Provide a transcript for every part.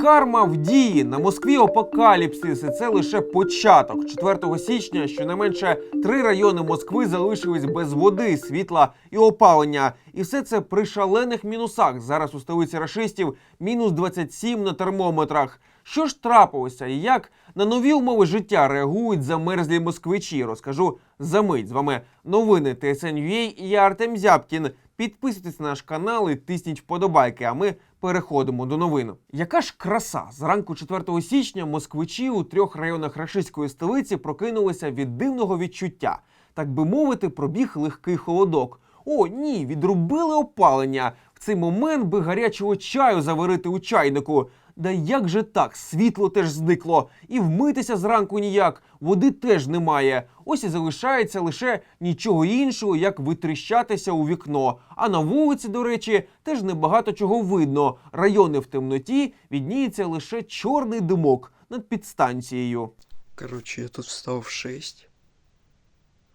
Карма в дії на Москві апокаліпсис, і це лише початок. 4 січня щонайменше три райони Москви залишились без води, світла і опалення. І все це при шалених мінусах. Зараз у столиці рашистів мінус 27 на термометрах. Що ж трапилося і як на нові умови життя реагують замерзлі москвичі? Розкажу за мить. З вами новини ТСНЮА і я Артем Зябкін. Підписуйтесь на наш канал і тисніть вподобайки. А ми переходимо до новин. Яка ж краса! Зранку 4 січня москвичі у трьох районах рашистської столиці прокинулися від дивного відчуття. Так би мовити, пробіг легкий холодок. О, ні, відрубили опалення. В цей момент би гарячого чаю заварити у чайнику. Да як же так? Світло теж зникло, і вмитися зранку ніяк, води теж немає. Ось і залишається лише нічого іншого, як витріщатися у вікно. А на вулиці, до речі, теж небагато чого видно. Райони в темноті відніється лише чорний димок над підстанцією. Короче, я тут встал в 6.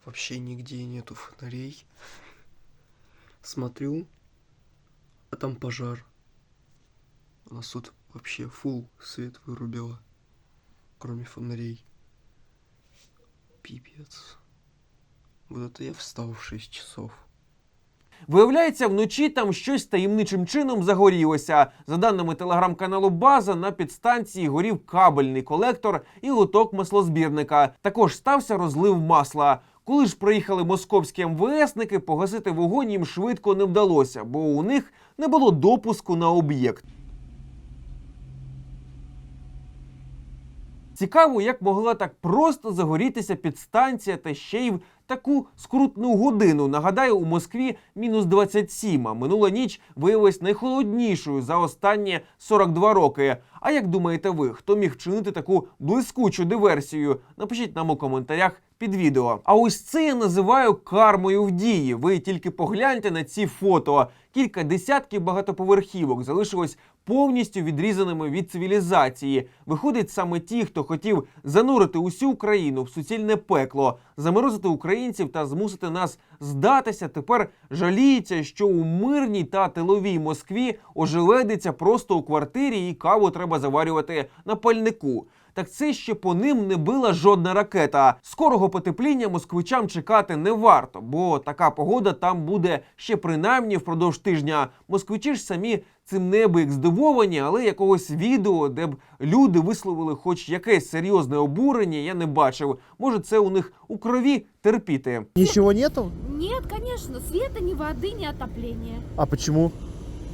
Вообще нигде нету фонарей. Смотрю, а там пожар. У нас тут вообще фул свет вырубило. Кроме фонарей. Пипец. Вот это я встал в 6 часов. Виявляється, вночі там щось таємничим чином загорілося. За даними телеграм-каналу База, на підстанції горів кабельний колектор і лоток маслозбірника. Також стався розлив масла. Коли ж приїхали московські МВСники, погасити вогонь їм швидко не вдалося, бо у них не було допуску на об'єкт. Цікаво, як могла так просто загорітися підстанція та ще й в таку скрутну годину. Нагадаю, у Москві мінус 27, а минула ніч виявилась найхолоднішою за останні 42 роки. А як думаєте ви, хто міг вчинити таку блискучу диверсію? Напишіть нам у коментарях під відео. А ось це я називаю кармою в дії. Ви тільки погляньте на ці фото. Кілька десятків багатоповерхівок залишилось повністю відрізаними від цивілізації. Виходить саме ті, хто хотів занурити усю Україну в суцільне пекло, заморозити українців та змусити нас здатися. Тепер жаліється, що у мирній та тиловій Москві ожеледиться просто у квартирі, і каву треба заварювати на пальнику. Так це ще по ним не била жодна ракета. Скорого потепління москвичам чекати не варто, бо така погода там буде ще принаймні впродовж тижня. Москвичі ж самі цим неби здивовані, але якогось відео, де б люди висловили хоч якесь серйозне обурення, я не бачив. Може, це у них у крові терпіти. Ничего нету? Нет, конечно, света, ни воды, ни отопления. А почему?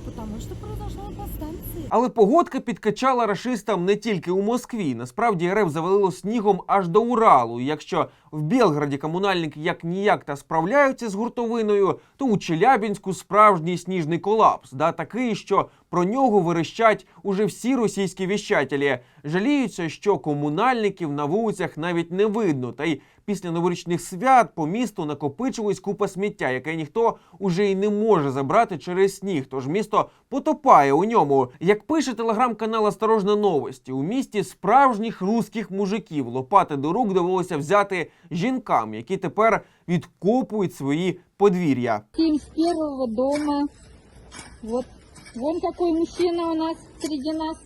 Потому що произошло по станции. Але погодка підкачала рашистам не тільки у Москві. Насправді РФ завалило снігом аж до Уралу. Якщо в Білграді комунальники як ніяк та справляються з гуртовиною, то у Челябінську справжній сніжний колапс. Да такий, що про нього верещать уже всі російські віщателі. Жаліються, що комунальників на вулицях навіть не видно. Та й після новорічних свят по місту накопичилась купа сміття, яке ніхто уже й не може забрати через сніг. Тож місто потопає у ньому. Як пише телеграм-канал Осторожна новості, у місті справжніх руських мужиків лопати до рук довелося взяти жінкам, які тепер відкопують свої подвір'я. 71-го дома. Вот. Вон какой мужчина у нас среди нас.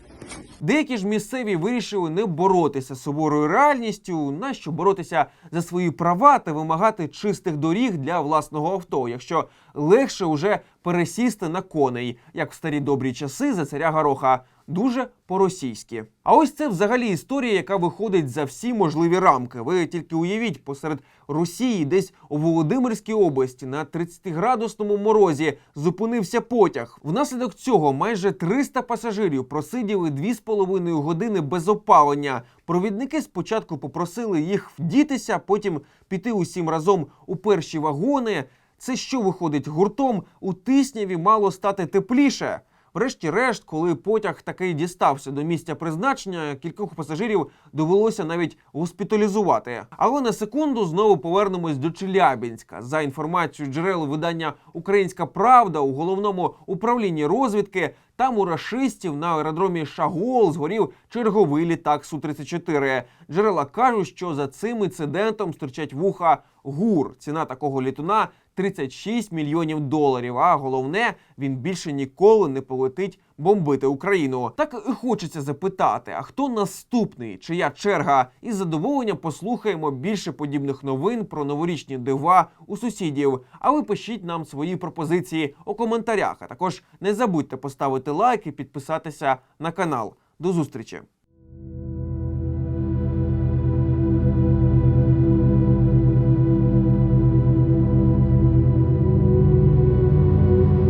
Деякі ж місцеві вирішили не боротися з суворою реальністю, нащо боротися за свої права та вимагати чистих доріг для власного авто, якщо легше уже пересісти на коней, як в старі добрі часи за царя Гороха. Дуже по-російськи. А ось це взагалі історія, яка виходить за всі можливі рамки. Ви тільки уявіть, посеред Росії, десь у Володимирській області на 30-градусному морозі зупинився потяг. Внаслідок цього майже 300 пасажирів просиділи 2,5 години без опалення. Провідники спочатку попросили їх вдітися, потім піти усім разом у перші вагони. Це що виходить гуртом? У тисняві мало стати тепліше. Врешті-решт, коли потяг таки дістався до місця призначення, кількох пасажирів довелося навіть госпіталізувати. Але на секунду знову повернемось до Челябінська. За інформацією джерел видання Українська Правда у головному управлінні розвідки. Там у рашистів на аеродромі Шагол згорів черговий літак су 34 Джерела кажуть, що за цим інцидентом стирчать вуха гур. Ціна такого літуна 36 мільйонів доларів. А головне, він більше ніколи не полетить бомбити Україну. Так і хочеться запитати: а хто наступний? Чия черга? І з задоволенням послухаємо більше подібних новин про новорічні дива у сусідів. А ви пишіть нам свої пропозиції у коментарях. А також не забудьте поставити лайк і підписатися на канал. До зустрічі!